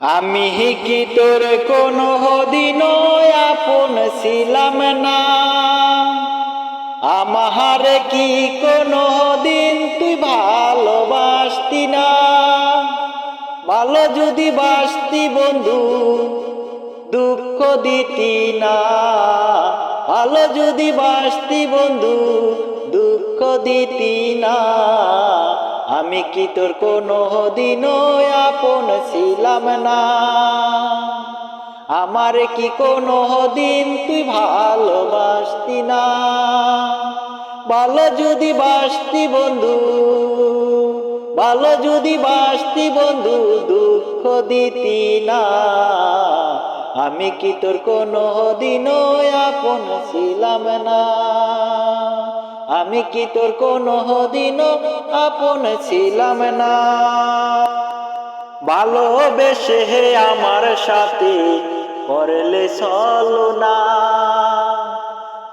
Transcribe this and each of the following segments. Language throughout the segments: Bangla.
আমি কি তোর কোনো দিন আপন ছিলাম না। আমার কি কোনো দিন তুই ভালোবাসতি না? ভালো যদি বাসতি বন্ধু, দুঃখ দিতি না। ভালো যদি বাসতি বন্ধু, দুঃখ দিতি না। আমি কি তোর কোনো দিন আপন ছিলাম না। আমার কি কোনো দিন তুই ভালোবাসতি না? ভালো যদি বাসতি বন্ধু, ভালো যদি বাসতি বন্ধু দুঃখ দিতি না। আমি কি তোর কোনো দিন আপন ছিলাম না? আমি কি তোর কোনো দিন আপন ছিলাম না? ভালোবেসে হে আমার সাথে, করলে চলো না।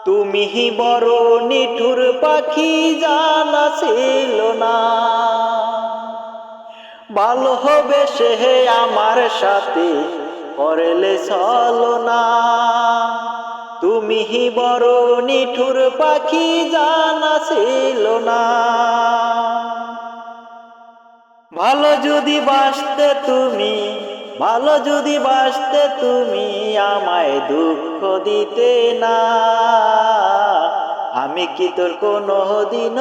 তুমি বড় নিঠুর পাখি, জানা ছিল না। ভালোবেসে হে আমার সাথে, করলে চলো না। তুমি বড় নিঠুর পাখি, জানা ছিল না। ভালো যদি বাসতে তুমি, ভালো যদি বাসতে তুমি আমায় দুঃখ দিতে না। আমি কি তোর কোনো দিন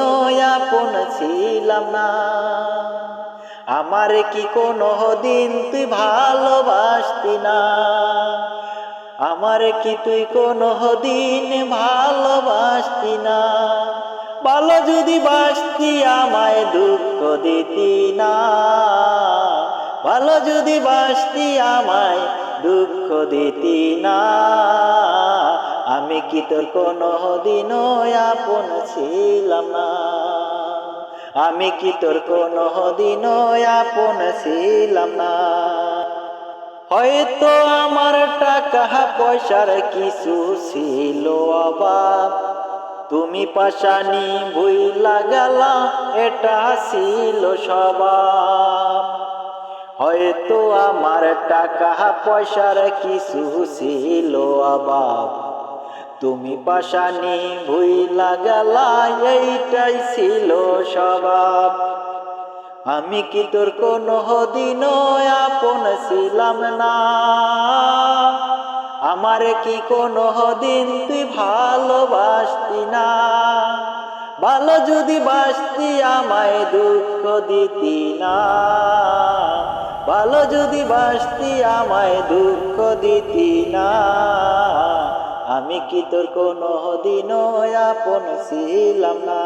আপন ছিলাম না? আমার কি কোনো দিন তুই ভালোবাসতি না? আমার কি তুই কোনো দিন ভালোবাসতি না? ভালো যদি বাসতি আমায় দুঃখ দিতি না ভালো যদি বাসতি আমায় দুঃখ দিতি না, আমি কি তোর কোনো দিন আপন ছিলাম না? আমি কি তোর কোনো দিন আপন ছিলাম না? হয়তো আমার টাকা পয়সার কিছু ছিল অভাব তুমি পাশানি বই লাগালা এটা ছিল স্বভাব। হয়তো আমার টাকা, পয়সার কিছু ছিল অভাব। তুমি পাশানি ভুই লাগালা এইটাই ছিল স্বভাব। আমি কি তোর কোনো দিন আপন ছিলাম না। আমার কি কোনো দিন তুই ভালোবাসতি না? ভালো যদি বাসতি, আমায় দুঃখ দিতি না। ভালো যদি বাসতি, আমায় দুঃখ দিতি না। আমি কি তোর কোনো দিন আপন ছিলাম না?